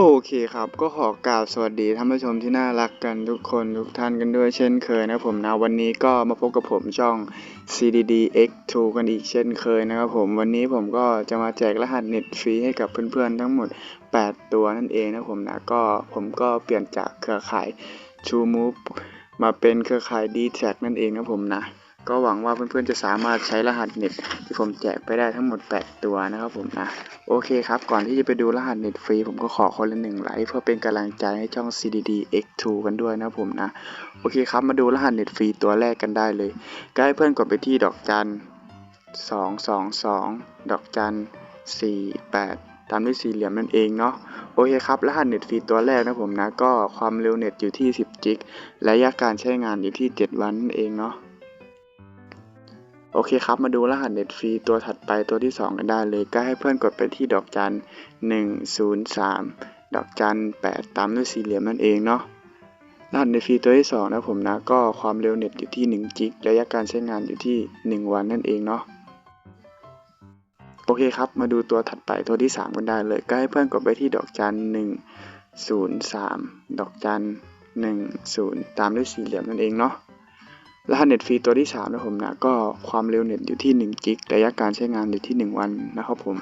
โอเคครับ ก็ขอกราบสวัสดีท่านผู้ชมที่น่ารักกันทุกคนทุกท่านกันด้วยเช่นเคยนะผมนะวันนี้ก็มาพบกับผมช่อง CDD X2 กันอีกเช่นเคยนะครับผมวันนี้ผมก็จะมาแจกรหัสเน็ตฟรีให้กับเพื่อนๆทั้งหมด 8 ตัวนั่นเองนะผมนะก็ผมก็เปลี่ยนจากเครือข่าย True Move มาเป็นเครือข่าย d t แทนั่นเองนะผมนะ ก็หวังว่าเพื่อนๆจะสามารถใช้รหัสเน็ตที่ผมแจกไปได้ทั้งหมด 8 ตัวนะครับผมนะโอเคครับ ก่อนที่จะไปดูรหัสเน็ตฟรี ผมก็ขอคนละหนึ่งไลค์เพื่อเป็นกำลังใจให้ช่อง CDD X2 กันด้วยนะผมนะ โอเคครับ มาดูรหัสเน็ตฟรีตัวแรกกันได้เลยก็ให้เพื่อนกดไปที่ดอกจันสองสองสองดอกจันสี่แปดตามด้วยสี่เหลี่ยมนั่นเองเนาะโอเคครับ รหัสเน็ตฟรีตัวแรกนะผมนะ ก็ความเร็วเน็ตอยู่ที่ 10 จิกและระยะการใช้งานอยู่ที่ 7 วันนั่นเองเนาะ โอเคครับ มาดูรหัสเน็ตฟรีตัวถัดไปตัวที่ 2 กันได้เลย ก็ให้เพื่อนกดไปที่ดอกจัน 103 ดอกจัน 8 ตามด้วยสี่เหลี่ยมนั่นเองเนาะรหัสเน็ตฟรีตัวที่ 2 นะผมนะ ก็ความเร็วเน็ตอยู่ที่1จิกระยะการใช้งานอยู่ที่ 1 วันนั่นเองเนาะโอเคครับ มาดูตัวถัดไปตัวที่ 3 กันได้เลย ก็ให้เพื่อนกดไปที่ดอกจัน 103 ดอกจัน 10 ตามด้วยสี่เหลี่ยมนั่นเองเนาะ รหัสเน็ตฟรีตัวที่3นะผมนะก็ความเร็วเน็ตอยู่ที่1กิกระยะการใช้งานอยู่ที่ 1 วันนะครับผม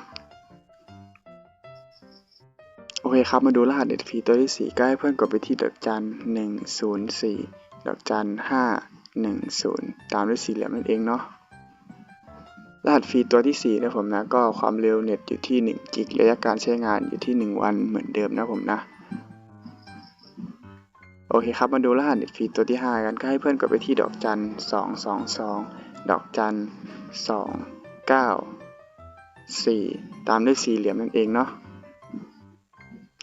โอเคครับ มาดูรหัสเน็ตฟรีตัวที่ 4 ก็ให้เพื่อนกดไปที่ดอกจัน104 ดอกจัน510 ตามด้วยสี่เหลี่ยมนั่นเองเนาะ รหัสฟรีตัวที่ 4 นะผมนะ ก็ความเร็วเน็ตอยู่ที่1กิกระยะการใช้งานอยู่ที่ 1 วันเหมือนเดิมนะผมนะ โอเคครับ มาดูรหัสเน็ตฟรีตัวที่ 5 กันก็ให้เพื่อนกดไปที่ดอกจัน222 ดอกจัน 2 9 4 ตามด้วยสี่เหลี่ยมนั่นเองเนาะ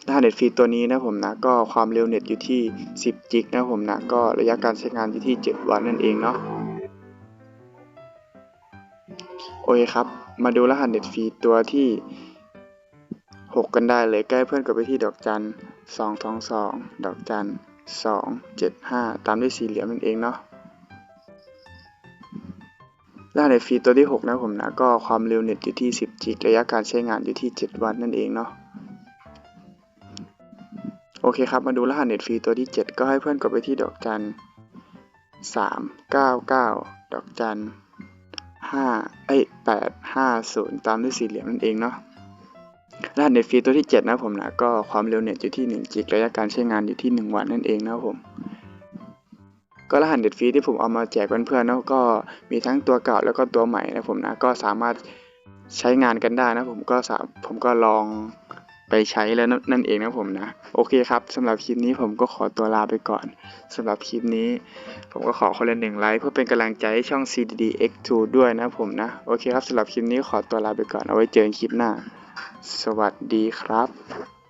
รหัสเน็ตฟรีตัวนี้นะผมนะก็ความเร็วเน็ตอยู่ที่ 10 จิกนะผมนะก็ระยะการใช้งานอยู่ที่ 7 วันนั่นเองเนาะโอเคครับ มาดูรหัสเน็ตฟรีตัวที่ 6 กันได้เลยใกล้เพื่อนกดไปที่ดอกจัน2 2 2 ดอกจัน2 7 5 ตามด้วยสี่เหลี่ยมนั่นเองเนาะรหัสเน็ตฟรีตัวที่ 6 นะผมนะ ก็ความเร็วเน็ตอยู่ที่ 10 จิกระยะการใช้งานอยู่ที่ 7 วันนั่นเองเนาะโอเคครับ มาดูรหัสเน็ตฟรีตัวที่ 7 ก็ให้เพื่อนกดไปที่ดอกจัน3 9 9 ดอกจัน5เอ้ย8 5 0 ตามด้วยสี่เหลี่ยมนั่นเองเนาะ รหัสเน็ตฟรีตัวที่ 7 นะผมนะก็ความเร็วเน็ตอยู่ที่1กิกระยะการใช้งานอยู่ที่ 1 วันนั่นเองนะผม ก็รหัสเน็ตฟรีที่ผมเอามาแจกเพื่อนๆนะก็มีทั้งตัวเก่าแล้วก็ตัวใหม่นะผมนะก็สามารถใช้งานกันได้นะผมก็ผมก็ลอง ไปใช้แล้วนั่นเองนะผมนะ โอเคครับสำหรับคลิปนี้ผมก็ขอตัวลาไปก่อนสำหรับคลิปนี้ ผมก็ขอคนละหนึ่งไลค์เพื่อเป็นกำลังใจให้ช่อง CDD X2 ด้วยนะผมนะ โอเคครับสำหรับคลิปนี้ขอตัวลาไปก่อนเอาไว้เจอกันคลิปหน้า สวัสดีครับ